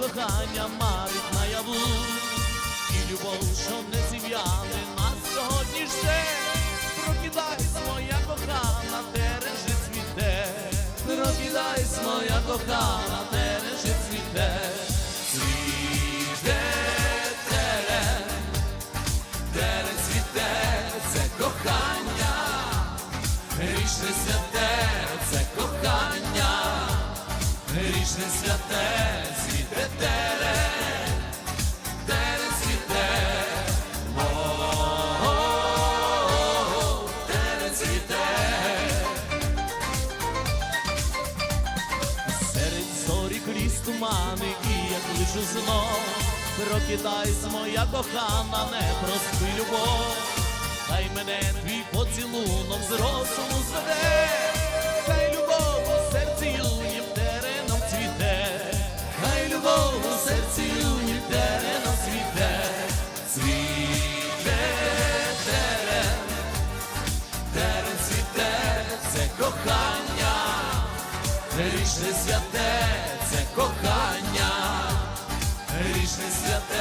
кохання марить наяву, і любов, що не зів'яне, нас сьогодні жде. Прокидайся, моя кохана, тережи цвіте. Прокидайся, моя кохана, тережи цвіте. Цвіте терен, терен цвіте, це кохання. Грішне святе, грішне святе, світе терен, терен світе, терен світе. Серед зорі крізь тумани і як лишу знов, прокидайся, моя кохана, не проспи любов. Хай мене твій поцілунок з кохання, грішне святе, це кохання, грішне святе,